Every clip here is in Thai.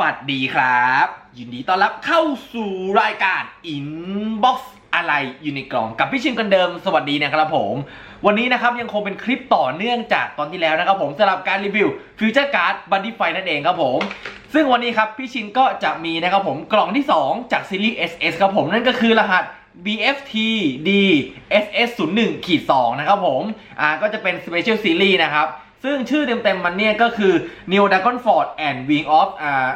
วัสดีครับ ยินดีต้อนรับเข้าสู่รายการ Inbox อะไรอยู่ในกล่องกับพี่ชินกันเดิมสวัสดีนะครับผม วันนี้นะครับยังคงเป็นคลิปต่อเนื่องจากตอนที่แล้วนะครับผมสำหรับการรีวิวฟิวเจอร์การ์ดบันดี้ไฟนั่นเองครับผม ซึ่งวันนี้ครับพี่ชินก็จะมีนะครับผมกล่องที่ 2 จากซีรีส์ SS ครับผมนั่นก็คือรหัส BFT D SS 0 1ขีด2นะครับผมอ่าก็จะเป็น Special Series นะครับซึ่งชื่อเต็มๆมันเนี่ยก็คือ Neo Dragon Ford and Wing of อ่า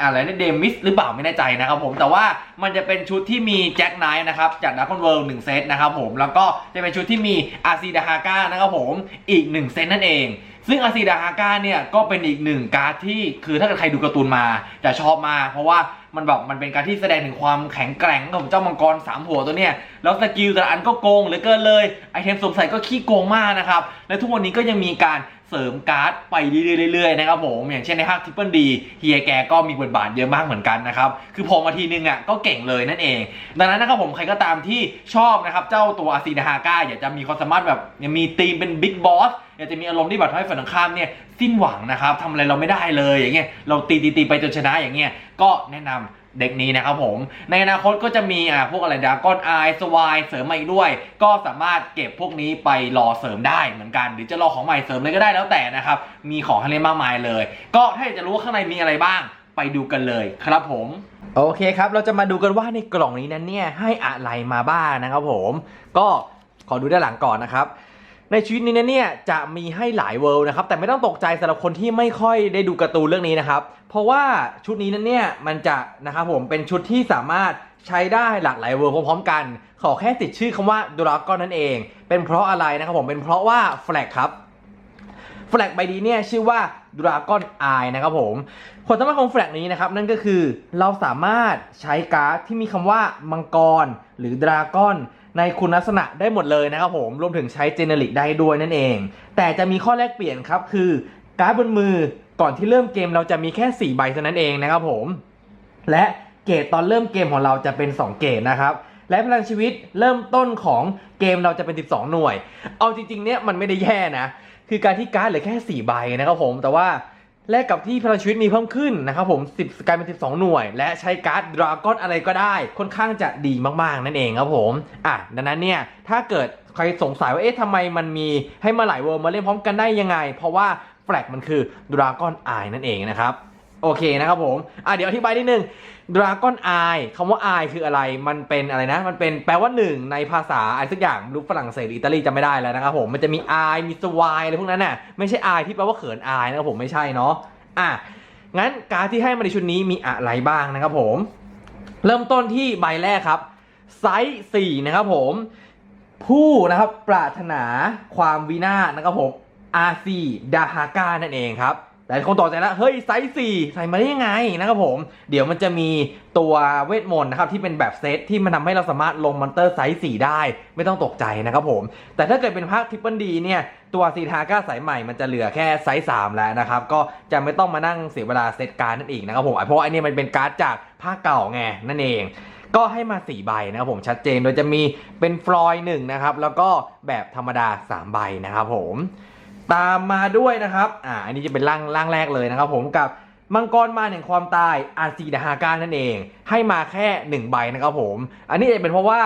อะไรนะเดมิสหรือเปล่าไม่แน่ใจนะครับผมแต่ว่ามันจะเป็นชุดที่มีแจ็คไนท์นะครับจากดักคอนเวิร์หนึ่งเซตนะครับผมแล้วก็จะเป็นชุดที่มีอาซีดาฮาก้านะครับผมอีกหนึ่งเซตนั่นเอง ซึ่งอาซีดาฮาก้าเนี่ยก็เป็นอีกหนึ่งการ์ดที่คือถ้าเกิดใครดูการ์ตูนมาจะชอบมากเพราะว่ามันแบบมันเป็นการที่แสดงถึงความแข็งแกร่งของเจ้ามังกรสามหัวตัวเนี้ยแล้วสกิลแต่ละอันก็โกงเหลือเกินเลยไอเทมสวมใส่ก็ขี้โกงมากนะครับและทุกวันนี้ก็ยังมีการเสริมการ์ดไปเรื่อยๆนะครับผมอย่างเช่นในภาคทิปเปิลดีเฮียแกก็มีบทบาทเยอะมากเหมือนกันนะครับคือพอมาทีนึงอะก็เก่งเลยนั่นเอง ดังนั้นนะครับผมใครก็ตามที่ชอบนะครับเจ้าตัวอาซีดาฮาก้าอยากจะมีความสามารถแบบยังมีธีมเป็นบิ๊กบอส อยากจะมีอารมณ์ที่แบบทำให้ฝ่ายตรงข้ามเนี่ยสิ้นหวังนะครับทำอะไรเราไม่ได้เลยอย่างเงี้ยเราตีตีตีไปจนชนะอย่างเงี้ยก็แนะนำเด็กนี้นะครับผมในอนาคตก็จะมีอ่าพวกอะไรดาก้อนไอสวายเสริมมาอีกด้วย ก็สามารถเก็บพวกนี้ไปรอเสริมได้เหมือนกัน หรือจะรอของใหม่เสริมเลยก็ได้แล้วแต่นะครับมีของให้เล่นมากมายเลย ก็ถ้าอยากจะรู้ว่าข้างในมีอะไรบ้างไปดูกันเลยครับผม โอเคครับ เราจะมาดูกันว่าในกล่องนี้นั้นเนี่ยให้อะไรมาบ้างนะครับผม ก็ขอดูด้านหลังก่อนนะครับ ในชีวิตนี้นะเนี่ยจะมีให้หลายเวิลด์นะครับ แต่ไม่ต้องตกใจสำหรับคนที่ไม่ค่อยได้ดูการ์ตูนเรื่องนี้นะครับ เพราะว่าชุดนี้นั้นเนี่ยมันจะนะครับผมเป็นชุดที่สามารถใช้ได้หลากหลายเวิลด์พร้อมๆกัน ขอแค่ติดชื่อคำว่าดราก้อนนั่นเอง เป็นเพราะอะไรนะครับผมเป็นเพราะว่าแฟลกครับแฟลกใบนี้เนี่ยชื่อว่า Dragon Eye นะครับผมความสามารถของแฟลกนี้นะครับนั่นก็คือเราสามารถใช้การ์ดที่มีคำว่ามังกร หรือดราก้อน ในคุณลักษณะได้หมดเลยนะครับผม รวมถึงใช้เจเนริกได้ด้วยนั่นเอง แต่จะมีข้อแลกเปลี่ยนครับ คือการ์ดบนมือก่อนที่เริ่มเกมเราจะมีแค่ 4 ใบเท่านั้นเองนะครับผม และเกรดตอนเริ่มเกมของเราจะเป็น 2 เกรดนะครับ และพลังชีวิตเริ่มต้นของเกมเราจะเป็น 12 หน่วย เอาจริงๆ เนี่ยมันไม่ได้แย่นะ คือการที่การ์ดเหลือแค่ 4 ใบนะครับผม แต่ว่า แลกกับที่พลังชีวิตมีเพิ่มขึ้นนะครับผม10กลายเป็น12 หน่วย และใช้การ์ดดราก้อนอะไรก็ได้ ค่อนข้างจะดีมากๆ นั่นเองครับผมอะดังนั้นเนี่ยถ้าเกิดใครสงสัยว่าเอ๊ะทำไมมันมีให้มาหลายเวอร์มาเล่นพร้อมกันได้ยังไง เพราะว่าแฟลกมันคือดราก้อนอายนั่นเองนะครับ โอเคนะครับผม อะเดี๋ยวอธิบายนิดนึง Dragon Eye คำว่า Eye คืออะไร มันเป็นอะไรนะ มันเป็นแปลว่าหนึ่งในภาษาอะไรสักอย่างรู้ฝรั่งเศสหรืออิตาลีจำไม่ได้แล้วนะครับผม มันจะมี Eye มี Swine อะไรพวกนั้นน่ะ ไม่ใช่ Eye ที่แปลว่าเขินอายนะครับผมไม่ใช่เนาะ อะ งั้นการที่ให้มาในชุดนี้มีอะไรบ้างนะครับผม เริ่มต้นที่ใบแรกครับ ไซส์4นะครับผม ผู้นะครับปรารถนาความวินาศนะครับผมอาซีดาฮาก้านั่นเองครับ แต่คนต่อใจแล้วเฮ้ยไซส์4ใส่มาได้ยังไงนะครับผม เดี๋ยวมันจะมีตัวเวทมนต์นะครับที่เป็นแบบเซตที่มันทำให้เราสามารถลงมอนเตอร์ไซส์4ได้ไม่ต้องตกใจนะครับผม แต่ถ้าเกิดเป็นภาคทริปเปิลดีเนี่ยตัวซีทาก้าสายใหม่มันจะเหลือแค่ไซส์3แล้วนะครับ ก็จะไม่ต้องมานั่งเสียเวลาเซตการ์ดนั่นเองนะครับผมเพราะว่าอันนี้มันเป็นการ์ดจากภาคเก่าไงนั่นเองก็ให้มา 4 ใบนะครับผมชัดเจนโดยจะมีเป็นฟลอยหนึ่งนะครับ แล้วก็แบบธรรมดา 3 ใบนะครับผม ตามมาด้วยนะครับ อ่า อันนี้จะเป็นร่างร่างแรกเลยนะครับผมกับมังกรมาแห่งความตายอาซีดาฮาก้านั่นเอง ให้มาแค่ 1 ใบนะครับผม อันนี้จะเป็นเพราะว่า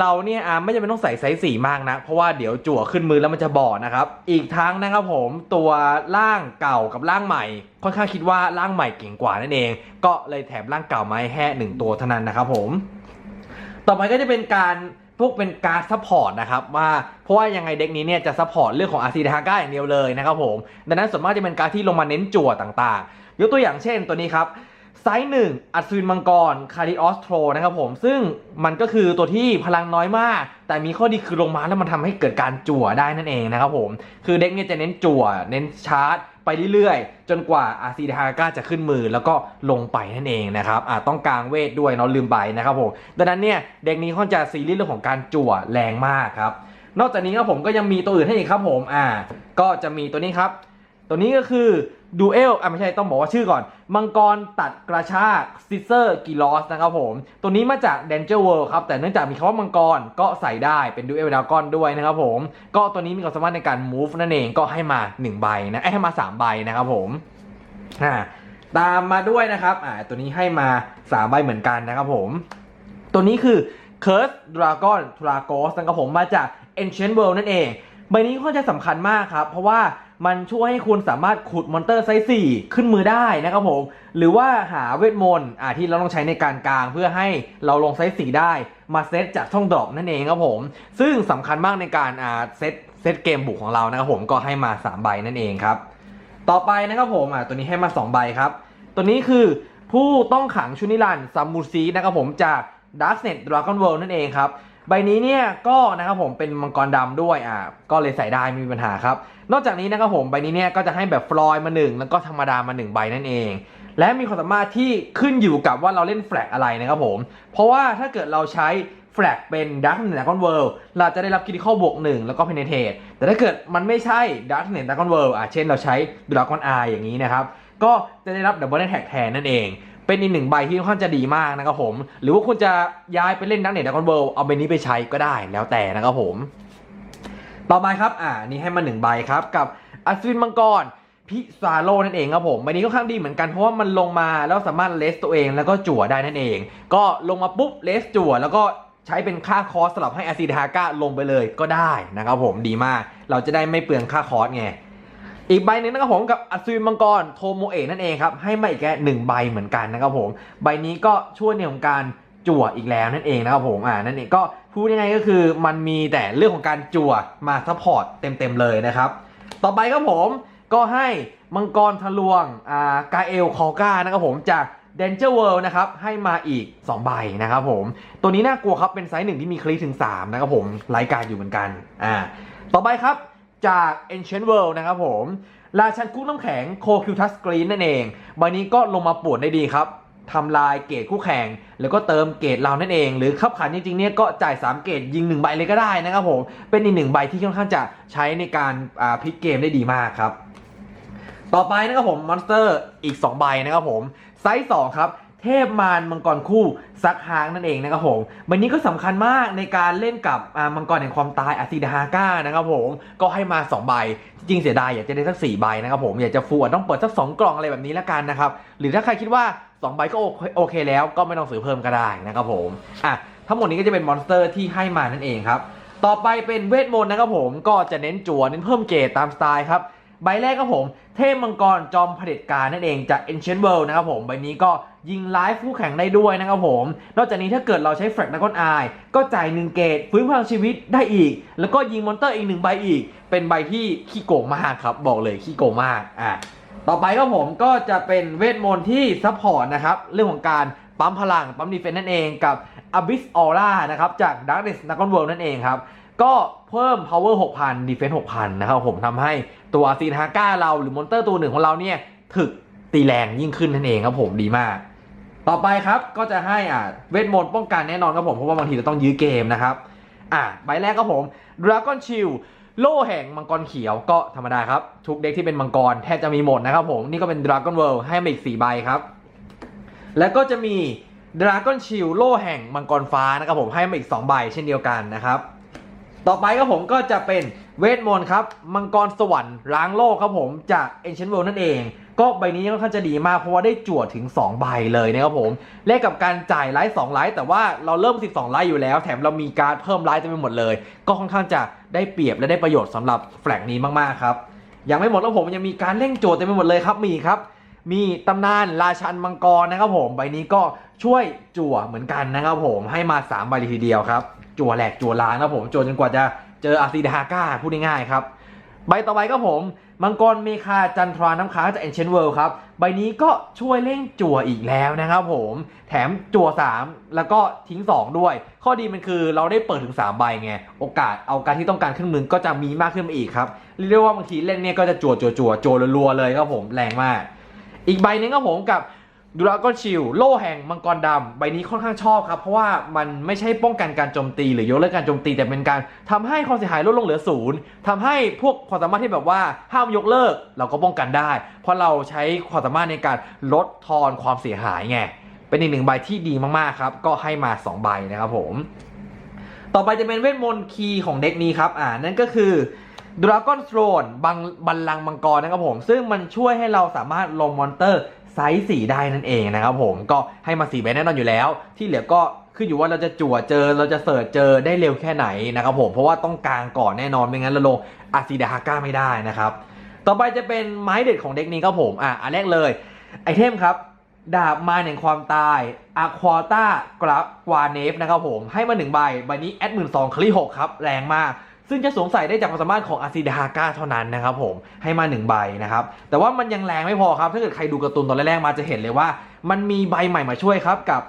เราเนี่ยอ่าไม่จำเป็นต้องใส่ไซส์สีมากนะ เพราะว่าเดี๋ยวจั่วขึ้นมือแล้วมันจะบอดนะครับ อีกทั้งนะครับผมตัวร่างเก่ากับร่างใหม่ ค่อนข้างคิดว่าร่างใหม่เก่งกว่านั่นเอง ก็เลยแถมร่างเก่ามาให้แค่หนึ่งตัวเท่านั้นนะครับผม ต่อไปก็จะเป็นการ พวกเป็นการซัพพอร์ตนะครับว่าเพราะว่ายังไงเด็กนี้เนี่ยจะซัพพอร์ตเรื่องของอาซีทาก้าอย่างเดียวเลยนะครับผมดังนั้นส่วนมากจะเป็นการที่ลงมาเน้นจั่วต่างๆ ยกตัวอย่างเช่นตัวนี้ครับ ไซส์หนึ่งอัศวินมังกรคาริออสโทรนะครับผม ซึ่งมันก็คือตัวที่พลังน้อยมาก แต่มีข้อดีคือลงมาแล้วมันทำให้เกิดการจั่วได้นั่นเองนะครับผม คือเด็กเนี่ยจะเน้นจั่ว เน้นชาร์จ ไปเรื่อยๆ จนกว่าอาซีดาก้าจะขึ้นมือแล้วก็ลงไปนั่นเองนะครับอ่าต้องกลางเวทด้วยเนาะลืมไปนะครับผม ดังนั้นเนี่ยเด็กนี้ค่อนจะซีรีส์เรื่องของการจั่วแรงมากครับ นอกจากนี้ครับผมก็ยังมีตัวอื่นให้อีกครับผม อ่า ก็จะมีตัวนี้ครับ ตัวนี้ก็คือดูเอลอะไม่ใช่ต้องบอกว่าชื่อก่อน มังกรตัดกระชากซิเซอร์กิลอสนะครับผม ตัวนี้มาจาก Danger World ครับ แต่เนื่องจากมีคำว่ามังกรก็ใส่ได้เป็นดูเอลดาวกอนด้วยนะครับผม ก็ตัวนี้มีความสามารถในการ move นั่นเองก็ให้มา 1 ใบนะให้มา 3 ใบนะครับผมอ่าตามมาด้วยนะครับอ่าตัวนี้ให้มา 3 ใบเหมือนกันนะครับผม ตัวนี้คือ Curse Dragon t r a g o s นะครับผมมาจาก Ancient World นั่นเองใบนี้ค่อนข้างจะสำคัญมากครับ เพราะว่า มันช่วยให้คุณสามารถขุดมอนเตอร์ไซส์4ขึ้นมือได้นะครับผม หรือว่าหาเวทมนต์อ่าที่เราต้องใช้ในการกลางเพื่อให้เราลงไซส์4ได้มาเซตจากช่องดรอปนั่นเองครับผม ซึ่งสำคัญมากในการอ่าเซตเซตเกมบุกของเรานะครับผมก็ให้มา3ใบนั่นเองครับ ต่อไปนะครับผมอ่าตัวนี้ให้มา2ใบครับ ตัวนี้คือผู้ต้องขังชุนิรันซัมมูซีนะครับผมจาก Darknet Dragon World นั่นเองครับ ใบนี้เนี่ยก็นะครับผมเป็นมังกรดำด้วยอ่าก็เลยใส่ได้ไม่มีปัญหาครับ นอกจากนี้นะครับผมใบนี้เนี่ยก็จะให้แบบฟลอยมาหนึ่งแล้วก็ธรรมดามาหนึ่งใบนั่นเอง และมีความสามารถที่ขึ้นอยู่กับว่าเราเล่นแฟลกอะไรนะครับผม เพราะว่าถ้าเกิดเราใช้แฟลกเป็น Dark Knight Dragon World เราจะได้รับคิดข้อบวกหนึ่งแล้วก็ Penetrate แต่ถ้าเกิดมันไม่ใช่ Dark Knight Dragon World อะเช่นเราใช้ Dragon Eye อย่างนี้นะครับก็จะได้รับ Double Attack แทนนั่นเอง เป็นอีกหนึ่งใบที่ค่อนข้างจะดีมากนะครับผม หรือว่าคุณจะย้ายไปเล่น Dark Knight Dragon World เอาใบนี้ไปใช้ก็ได้แล้วแต่นะครับผม ต่อไปครับ อ่า นี่ให้มาหนึ่งใบครับกับอัศวินมังกรพิซาโลนั่นเองครับผมใบนี้ก็ค่อนข้างดีเหมือนกันเพราะว่ามันลงมาแล้วสามารถเลสตัวเองแล้วก็จั่วได้นั่นเอง ก็ลงมาปุ๊บเลสจั่วแล้วก็ใช้เป็นค่าคอสสลับให้อาซิดาก้าลงไปเลยก็ได้นะครับผมดีมาก เราจะได้ไม่เปลืองค่าคอสไง อีกใบหนึ่งนะครับผมกับอัศวินมังกรโทโมเอะนั่นเองครับให้มาอีกแค่หนึ่งใบเหมือนกันนะครับผมใบนี้ก็ช่วยในของการจั่วอีกแล้วนั่นเองนะครับผมอ่านั่นเองก็พูดยังไงก็คือมันมีแต่เรื่องของการจั่วมาซัพพอร์ตเต็มๆเลยนะครับ ต่อไปครับผมก็ให้มังกรทะลวงอ่ากาเอลคอก้านะครับผมจาก Danger World นะครับให้มาอีก 2 ใบนะครับผม ตัวนี้น่ากลัวครับเป็นไซส์หนึ่งที่มีคลีถึง 3 นะครับผมรายการอยู่เหมือนกันอ่าต่อไปครับ จาก Ancient World นะครับผมราชันคุกน้ำแข็งโคคิวทัสกรีนนั่นเองใบนี้ก็ลงมาปวนได้ดีครับทำลายเกรดคู่แข่ง แล้วก็เติมเกรดเรานั่นเอง หรือขับขันจริงๆเนี่ยก็จ่าย 3 เกรดยิง 1 ใบเลยก็ได้นะครับผม เป็นอีกหนึ่งใบที่ค่อนข้างจะใช้ในการาพลิกเกมได้ดีมากครับ ต่อไปนะครับผมมอนสเตอร์อีก 2 ใบนะครับผม ไซส์2ครับ เทพมารมังกรคู่ซักฮางนั่นเองนะครับผมใบนี้ก็สำคัญมากในการเล่นกับมังกรแห่งความตายอาซิดาฮาก้านะครับผมก็ให้มา 2 ใบ จริงเสียดายอยากจะได้สัก4ใบนะครับผมอยากจะฟูต้องเปิดสัก 2 กล่องอะไรแบบนี้แล้วกันนะครับหรือถ้าใครคิดว่า 2 ใบก็โอเคโอเคแล้วก็ไม่ต้องซื้อเพิ่มก็ได้นะครับผมอะทั้งหมดนี้ก็จะเป็นมอนสเตอร์ที่ให้มานั่นเองครับต่อไปเป็นเวทมนต์นะครับผมก็จะเน้นจั่วเน้นเพิ่มเกรดตามสไตล์ครับ ใบแรกครับผม เทพมังกรจอมเผด็จการนั่นเองจาก Ancient World นะครับผม ใบนี้ก็ยิงไลฟ์คู่แข่งได้ด้วยนะครับผม นอกจากนี้ถ้าเกิดเราใช้แฟลกนักกอนอาย ก็จ่ายหนึ่งเกตฟื้นพลังชีวิตได้อีก แล้วก็ยิงมอนเตอร์อีกหนึ่งใบอีก เป็นใบที่ขี้โกงมากครับ บอกเลยขี้โกงมากอะต่อไปครับผมก็จะเป็นเวทมนต์ที่ซัพพอร์ตนะครับเรื่องของการปั๊มพลังปั๊มดีเฟนต์นั่นเองกับ Abyss Aura นะครับจาก Darkness Dragon World นั่นเองครับ ก็เพิ่ม power 6,000 defense 6,000 นะครับผมทำให้ตัวซีนฮาก้าเราหรือมอนเตอร์ตัวหนึ่งของเราเนี่ยถึกตีแรงยิ่งขึ้นนั่นเองครับผมดีมาก ต่อไปครับก็จะให้อ่าเวทมนต์ป้องกันแน่นอนครับผม เพราะว่าบางทีเราต้องยื้อเกมนะครับ อ่าใบแรกครับผม Dragon Shield โล่แห่งมังกรเขียวก็ธรรมดาครับ ทุกเด็กที่เป็นมังกรแทบจะมีหมดนะครับผมนี่ก็เป็น Dragon World ให้มาอีก4ใบครับ แล้วก็จะมี Dragon Shield โล่แห่งมังกรฟ้านะครับผมให้มาอีก 2 ใบเช่นเดียวกันนะครับ ต่อไปครับผมก็จะเป็นเวทมนต์ครับ มังกรสวรรค์ล้างโลกครับผมจาก Ancient World นั่นเอง ก็ใบนี้ค่อนข้างจะดีมากเพราะว่าได้จั่วถึง 2 ใบเลยนะครับผมแลกกับการจ่ายไลท์2ไลท์แต่ว่าเราเริ่ม 12 ไลท์อยู่แล้ว แถมเรามีการเพิ่มไลท์เต็มไปหมดเลย ก็ค่อนข้างจะได้เปรียบและได้ประโยชน์สำหรับแฟลกนี้มากๆครับยังไม่หมดแล้วผมยังมีการเร่งโจทย์เต็มไปหมดเลยครับมีครับมีตำนานราชันมังกรนะครับผมใบนี้ก็ช่วยจั่วเหมือนกันนะครับผมให้มา3ใบทีเดียวครับ จั่วแหลกจั่วล้างนะผมจั่วจนกว่าจะเจออาซิดาฮาก้าพูดง่ายๆครับ ใบต่อไปก็ผมมังกรเมคาจันทราน้ำค้างจาก Ancient World ครับ ใบนี้ก็ช่วยเร่งจั่วอีกแล้วนะครับผม แถมจั่ว 3 แล้วก็ทิ้ง 2 ด้วย ข้อดีมันคือเราได้เปิดถึง 3 ใบไง โอกาสเอาการที่ต้องการขึ้นมือก็จะมีมากขึ้นมาอีกครับ เรียกว่าบางทีเล่นเนี่ยก็จะจั่วจั่วจั่วจั่วรัวๆเลยครับผมแรงมาก อีกใบนึงครับผมกับ ดราก้อนชิลโล่แห่งมังกรดำใบนี้ค่อนข้างชอบครับ เพราะว่ามันไม่ใช่ป้องกันการโจมตี หรือยกเลิกการโจมตีแต่เป็นการทำให้ความเสียหายลดลงเหลือศูนย์ทำให้พวกความสามารถที่แบบว่าห้ามยกเลิกเราก็ป้องกันได้ เพราะเราใช้ความสามารถในการลดทอนความเสียหายไงเป็นอีกหนึ่งใบที่ดีมากๆครับก็ให้มา2ใบนะครับผมต่อไปจะเป็นเวทมนต์คีย์ของเด็กนี้ครับอ่านั่นก็คือ Dragon Throne บังบัลลังก์มังกรนะครับผม ซึ่งมันช่วยให้เราสามารถลงมอนเตอร์ ไซส์4ได้นั่นเองนะครับผมก็ให้มา4ใบแน่นอนอยู่แล้ว ที่เหลือก็ขึ้นอยู่ว่าเราจะจั่วเจอเราจะเสิร์ชเจอได้เร็วแค่ไหนนะครับผมเพราะว่าต้องกลางก่อนแน่นอนไม่งั้นเราลงอาซีดาฮาก้าไม่ได้นะครับต่อไปจะเป็นไม้เด็ดของเด็กนี้ครับผมอะอันแรกเลยไอเทมครับดาบมาแห่งความตายอะควาต้ากราฟวาเนฟนะครับผมให้มาหนึ่งใบใบนี้แอดหมื่นสองคลิหกครับแรงมาก ซึ่งจะสวมใส่ได้จากความสามารถของอาซิดาก้าเท่านั้นนะครับผมให้มาหนึ่งใบนะครับแต่ว่ามันยังแรงไม่พอครับ ถ้าเกิดใครดูการ์ตูนตอนแรกๆมาจะเห็นเลยว่า มันมีใบใหม่มาช่วยครับกับ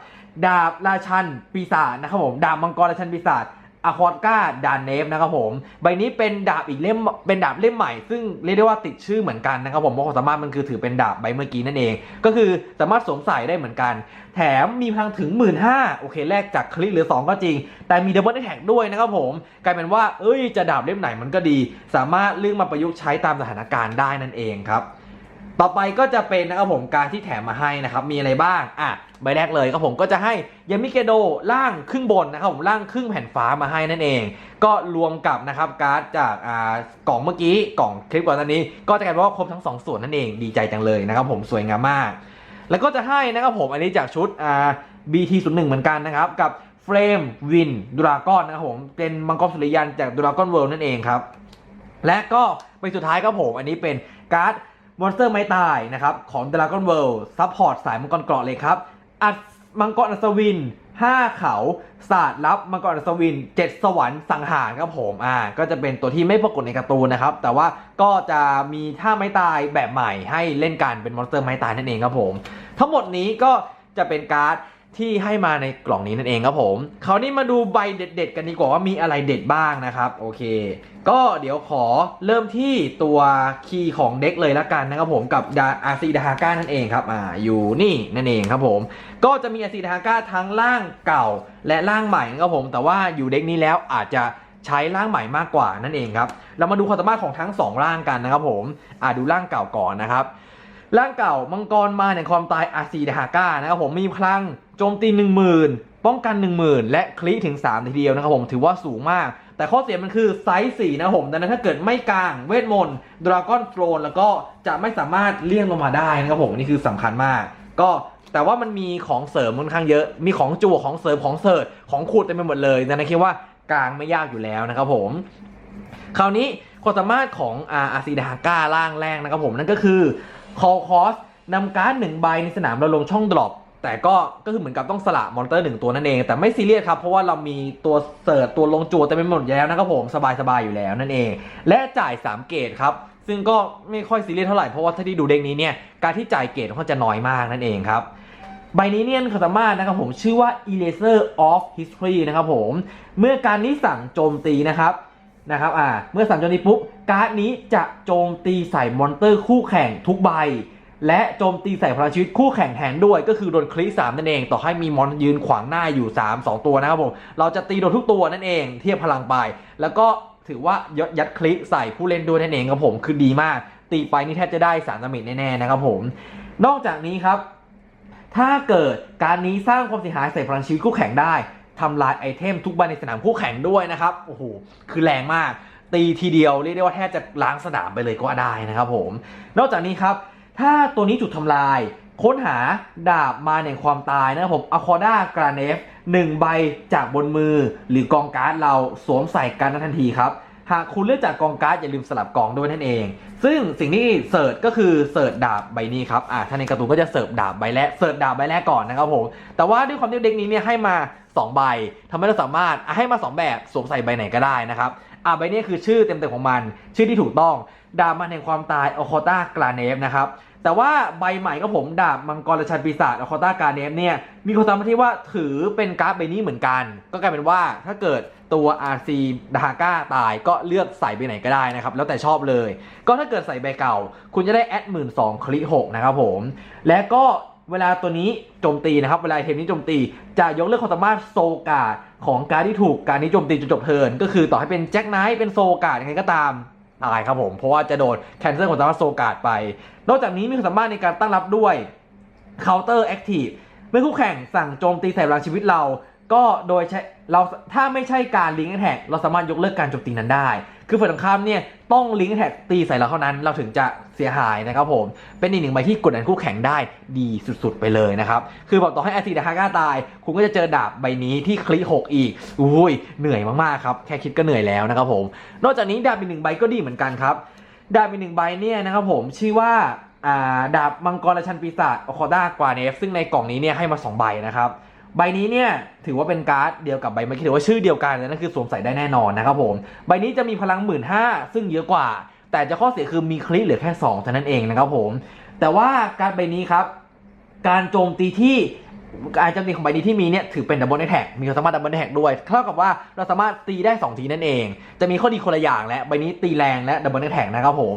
ดาบราชันปีศาจนะครับผมดาบมังกรราชันปีศาจ อะควอดก้าดานเนฟนะครับผม ใบนี้เป็นดาบอีกเล่มเป็นดาบเล่มใหม่ ซึ่งเรียกได้ว่าติดชื่อเหมือนกันนะครับผมเพราะความสามารถมันคือถือเป็นดาบใบเมื่อกี้นั่นเอง ก็คือสามารถสวมใส่ได้เหมือนกัน แถมมีพลังถึง 1 5ื่นโอเคแลกจากคลิกหรือ 2 ก็จริง แต่มีดับเบิลแท็กด้วยนะครับผมกลายเป็นว่าเอ้ยจะดาบเล่มไหนมันก็ดี สามารถเลือกมาประยุกต์ใช้ตามสถานการณ์ได้นั่นเองครับ ต่อไปก็จะเป็นนะครับผมการที่แถมมาให้นะครับมีอะไรบ้างอะใบแรกเลยครับผมก็จะให้ยามิเกโดล่างครึ่งบนนะครับผมล่างครึ่งแผ่นฟ้ามาให้นั่นเอง ก็รวมกับนะครับการ์ดจากอ่ากล่องเมื่อกี้กล่องคลิปก่อนหน้านี้ ก็จะกลายเป็นว่าครบทั้งสองส่วนนั่นเองดีใจจังเลยนะครับผมสวยงามมาก แล้วก็จะให้นะครับผมอันนี้จากชุดอ่า BT01 เหมือนกันนะครับกับเฟรมวินดราก้อนนะครับผมเป็นมังกรสุริยันจากดราก้อนเวิลด์นั่นเองครับและก็ไปสุดท้ายครับผมอันนี้เป็นการ์ด มอนสเตอร์ไม้ตายนะครับของ Dragon World ซัพพอร์ตสายมังกรเกราะเลยครับ อัดมังกรอัศวิน 5 เขา ศาสตร์ลับมังกรอัศวิน 7 สวรรค์สังหารครับผมอ่าก็จะเป็นตัวที่ไม่ปรากฏในการ์ตูนนะครับ แต่ว่าก็จะมีท่าไม้ตายแบบใหม่ให้เล่นกันเป็นมอนสเตอร์ไม้ตายนั่นเองครับผม ทั้งหมดนี้ก็จะเป็นการ์ด ที่ให้มาในกล่องนี้นั่นเองครับผมคราวนี้มาดูใบเด็ด ๆ กันดีกว่าว่ามีอะไรเด็ดบ้างนะครับโอเค ก็เดี๋ยวขอเริ่มที่ตัวคีย์ของเด็กเลยละกันนะครับผมกับดาอาซีดาฮาก้านั่นเองครับอ่าอยู่นี่นั่นเองครับผมก็จะมีอาซีดาฮาก้าทั้งร่างเก่าและร่างใหม่นะครับผมแต่ว่าอยู่เด็กนี้แล้วอาจจะใช้ร่างใหม่มากกว่านั่นเองครับ เรามาดูความสามารถของทั้งสองร่างกันนะครับผมอ่าดูร่างเก่าก่อนนะครับ ร่างเก่ามังกรมาแห่งความตายอาซีดาฮาก้านะครับผมมีพลัง โจมตี 10,000 ป้องกัน 10,000 และคลิถึง 3 ทีเดียวนะครับผมถือว่าสูงมาก แต่ข้อเสียมันคือไซส์4นะผมดังนั้นถ้าเกิดไม่กลางเวทมนต์ดราก้อนโ r รนแล้วก็จะไม่สามารถเลี่ยงลงมาได้นะครับผมนี่คือสำคัญมาก ก็แต่ว่ามันมีของเสริมค่อนข้างเยอะ มีของจั่วของเสริมของเสิร์ชของขูดเต็มไปหมดเลยดังนั้นคิดว่ากลางไม่ยากอยู่แล้วนะครับผมคราวนี้ความสามารถของอาอาซีดาก้าล่างแรกนะครับผมนั่นก็คือคอคอสนำการ์ดหนึ่งใบในสนามเราลงช่องดรอป แต่ก็ก็คือเหมือนกับต้องสละมอนเตอร์หนึ่งตัวนั่นเอง แต่ไม่ซีเรียสครับ เพราะว่าเรามีตัวเสิร์ตตัวลงจั่วเต็มไปหมดอยู่แล้วนะครับผมสบายๆอยู่แล้วนั่นเอง และจ่าย 3 เกตครับซึ่งก็ไม่ค่อยซีเรียสเท่าไหร่เพราะว่าถ้าที่ดูเด็กนี้เนี่ยการที่จ่ายเกตเขาจะน้อยมากนั่นเองครับใบนี้เนี่ยความสามารถนะครับผมชื่อว่า Eraser of History นะครับผมเมื่อการนี้สั่งโจมตีนะครับนะครับอ่าเมื่อสั่งโจมตีปุ๊บการ์ดนี้จะโจมตีใส่มอนเตอร์คู่แข่งทุกใบ และโจมตีใส่พลังชีวิตคู่แข่งแทนด้วย ก็คือโดนคลิสามนั่นเอง ต่อให้มีมอนยืนขวางหน้าอยู่ 3 2 ตัวนะครับผมเราจะตีโดนทุกตัวนั่นเอง เทียบพลังไป แล้วก็ถือว่ายัดยัดคลิกใส่ผู้เล่นด้วยนั่นเองครับผมคือดีมาก ตีไปนี่แทบจะได้สารดาเมจแน่ๆนะครับผมนอกจากนี้ครับ ถ้าเกิดการนี้สร้างความเสียหายใส่พลังชีวิตคู่แข่งได้ทำลายไอเทมทุกใบในสนามคู่แข่งด้วยนะครับโอ้โหคือแรงมากตีทีเดียวเรียกได้ว่าแทบจะล้างสนามไปเลยก็ได้นะครับผม นอกจากนี้ครับ ถ้าตัวนี้จุดทำลาย ค้นหาดาบมาแห่งความตายนะครับผมอะคอด้ากราเนฟหนึ่งใบจากบนมือหรือกองการ์ดเราสวมใส่กันทันทีครับ หากคุณเลือกจากกองการ์ดอย่าลืมสลับกองด้วยนั่นเอง ซึ่งสิ่งที่เสิร์ชก็คือเสิร์ชดาบใบนี้ครับอ่าถ้าในการ์ตูนก็จะเสิร์ฟดาบใบแรกเสิร์ชดาบใบแรกก่อนนะครับผมแต่ว่าด้วยความที่เด็กนี้เนี่ยให้มา2ใบทำให้เราสามารถให้มา 2 แบบสวมใส่ใบไหนก็ได้นะครับอ่าใบนี้คือชื่อเต็มๆของมัน ชื่อที่ถูกต้อง ดาบมันแห่งความตายอคอต้ากราเนฟนะครับแต่ว่าใบใหม่ก็ผมดาบมังกรราชันปีศาจอคอต้ากาเนฟเนี่ยมีความสามารถที่ว่าถือเป็นการ์ดใบนี้เหมือนกัน ก็กลายเป็นว่าถ้าเกิด ตัว RC ดาก้าตายก็เลือกใส่ไปไหนก็ได้นะครับ แล้วแต่ชอบเลย ก็ถ้าเกิดใส่ใบเก่า คุณจะได้แอดหมื่นสองคลิหกนะครับผม และก็เวลาตัวนี้โจมตีนะครับ เวลาเทมนี้โจมตี จะยกเลิกความสามารถโซกาดของการที่ถูกการนี้โจมตีจนจบเทินก็คือต่อให้เป็นแจ็คไนท์เป็นโซกาดยังไงก็ตามตายครับผมเพราะว่าจะโดนแคนเซิลความสามารถโซกาดไป นอกจากนี้มีความสามารถในการตั้งรับด้วย counter active เมื่อคู่แข่งสั่งโจมตีใส่พลังชีวิตเรา ก็โดยใช้เราถ้าไม่ใช่การลิงก์แท็กเราสามารถยกเลิกการโจมตีนั้นได้ คือฝ่ายตรงข้ามเนี่ยต้องลิงก์แท็กตีใส่เราเท่านั้น เราถึงจะเสียหายนะครับผม เป็นอีกหนึ่งใบที่กดดันคู่แข่งได้ดีสุดๆไปเลยนะครับ คือบอกต่อให้อาซีดาฮาก้าตาย คุณก็จะเจอดาบใบนี้ที่คลิหกอีก อุ้ยเหนื่อยมากๆครับ แค่คิดก็เหนื่อยแล้วนะครับผม นอกจากนี้ดาบอีกหนึ่งใบก็ดีเหมือนกันครับ ดาบอีกหนึ่งใบเนี่ยนะครับผมชื่อว่าดาบมังกรราชันปีศาจอคอด้ากวาเนฟซึ่งในกล่องนี้เนี่ยให้มา2ใบนะครับ ใบนี้เนี่ยถือว่าเป็นการ์ดเดียวกับใบเมื่อกี้ถือว่าชื่อเดียวกันนั่นคือสวมใส่ได้แน่นอนนะครับผม ใบนี้จะมีพลังหมื่นห้าซึ่งเยอะกว่า แต่จะข้อเสียคือมีคลิปเหลือแค่2เท่านั้นเองนะครับผม แต่ว่าการใบนี้ครับ การโจมตีที่ การโจมตีของใบนี้ที่มีเนี่ยถือเป็นดับเบิลแท็กมีความสามารถดับเบิลแท็กด้วยเท่ากับว่าเราสามารถตีได้ 2 ทีนั่นเอง จะมีข้อดีคนละอย่างและใบนี้ตีแรงและดับเบิลแท็กนะครับผม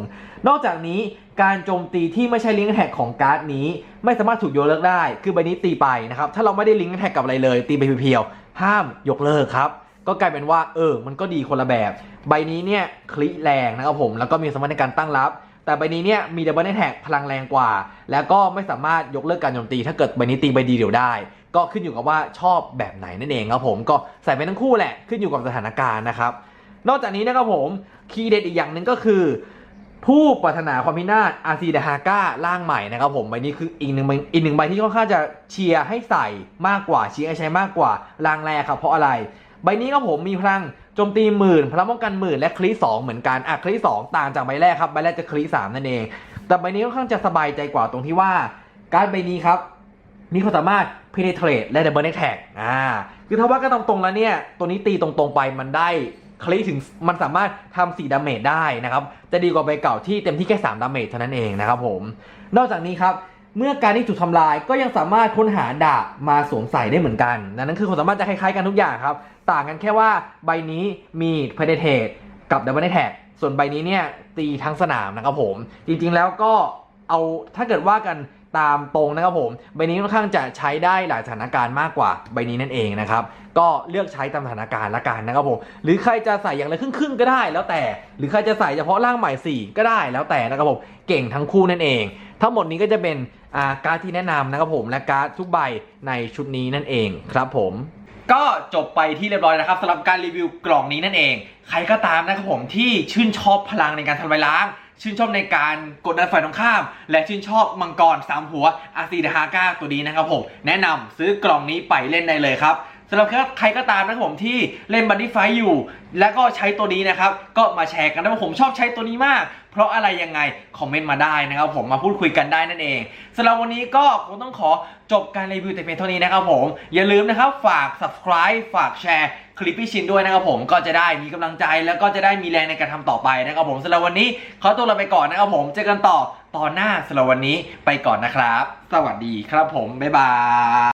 นอกจากนี้การโจมตีที่ไม่ใช่ลิงก์แท็กของการ์ดนี้ ไม่สามารถถูกยกเลิกได้ คือใบนี้ตีไปนะครับถ้าเราไม่ได้ลิงก์แท็กกับอะไรเลย ตีไปเพียวๆห้ามยกเลิกครับก็กลายเป็นว่าเออ มันก็ดีคนละแบบ ใบนี้เนี่ยคลิแรงนะครับผมแล้วก็มีสมรรถในการตั้งรับ แต่ใบนี้เนี่ยมีดับเบิลแท็กพลังแรงกว่า แล้วก็ไม่สามารถยกเลิกการโจมตี ถ้าเกิดใบนี้ตีใบดีเดียวได้ ก็ขึ้นอยู่กับว่าชอบแบบไหนนั่นเองครับผมก็ใส่ไปทั้งคู่แหละขึ้นอยู่กับสถานการณ์นะครับ นอกจากนี้นะครับผมคีย์เด็ดอีกอย่างหนึ่งก็คือผู้ปรารถนาความพินาศอาซีเดฮาก้าร่างใหม่นะครับผมใบนี้คืออีกหนึ่งใบอีกหนึ่งใบที่ค่อนข้างจะเชียร์ให้ใส่มากกว่าเชียร์ให้ใช้มากกว่าร่างแรกครับเพราะอะไร ใบนี้ครับผมมีพลังโจมตีหมื่นพลังป้องกันหมื่นและคลีสองเหมือนกันอะคลีสองต่างจากใบแรกครับใบแรกจะคลีสามนั่นเอง แต่ใบนี้ค่อนข้างจะสบายใจกว่าตรงที่ว่า การใบนี้ครับมีความสามารถ penetrate และ double attack อ่าคือถ้าว่ากันตรงๆแล้วเนี่ย ตัวนี้ตีตรงๆไปมันได้คลิถึงมันสามารถทำ4ดาเมจได้นะครับ จะดีกว่าใบเก่าที่เต็มที่แค่3ดาเมจเท่านั้นเองนะครับผม นอกจากนี้ครับ เมื่อการที่ถูกทำลายก็ยังสามารถค้นหาดาบมาสวมใส่ได้เหมือนกัน นั่นคือความสามารถจะคล้ายๆกันทุกอย่างครับ ต่างกันแค่ว่าใบนี้มี penetrate กับ double attack ส่วนใบนี้เนี่ยตีทั้งสนามนะครับผม จริงๆแล้วก็เอาถ้าเกิดว่ากันตามตรงนะครับผม ใบนี้ค่อนข้างจะใช้ได้หลายสถานการณ์มากกว่าใบนี้นั่นเองนะครับ ก็เลือกใช้ตามสถานการณ์ละกันนะครับผม หรือใครจะใส่อย่างไรครึ่งๆก็ได้แล้วแต่ หรือใครจะใส่เฉพาะร่างใหม่ 4 ก็ได้แล้วแต่นะครับผม เก่งทั้งคู่นั่นเอง ทั้งหมดนี้ก็จะเป็นการดที่แนะนำนะครับผมและการดทุกใบในชุดนี้นั่นเองครับผม ก็จบไปที่เรียบร้อยนะครับสำหรับการรีวิวกล่องนี้นั่นเอง ใครก็ตามนะครับผมที่ชื่นชอบพลังในการทำลายล้าง ชื่นชอบในการกดดันฝ่ายตรงข้าม และชื่นชอบมังกรสามหัวอาซีเดฮาก้าตัวนี้นะครับผมแนะนำซื้อกล่องนี้ไปเล่นได้เลยครับ สำหรับใครก็ตามนะครับผมที่เล่นบันดี้ไฟอยู่ แล้วก็ใช้ตัวนี้นะครับ ก็มาแชร์กันนะผมชอบใช้ตัวนี้มาก เพราะอะไรยังไง คอมเมนต์มาได้นะครับผมมาพูดคุยกันได้นั่นเองสำหรับวันนี้ก็คงต้องขอจบการรีวิวแต่เพียงเท่านี้นะครับผมอย่าลืมนะครับฝาก subscribe ฝากแชร์คลิปพี่ชินด้วยนะครับผมก็จะได้มีกำลังใจแล้วก็จะได้มีแรงในการทำต่อไปนะครับผมสำหรับวันนี้ขอตัวลาไปก่อนนะครับผมเจอกันต่อตอนหน้าสำหรับวันนี้ไปก่อนนะครับ สวัสดีครับผมบ๊ายบาย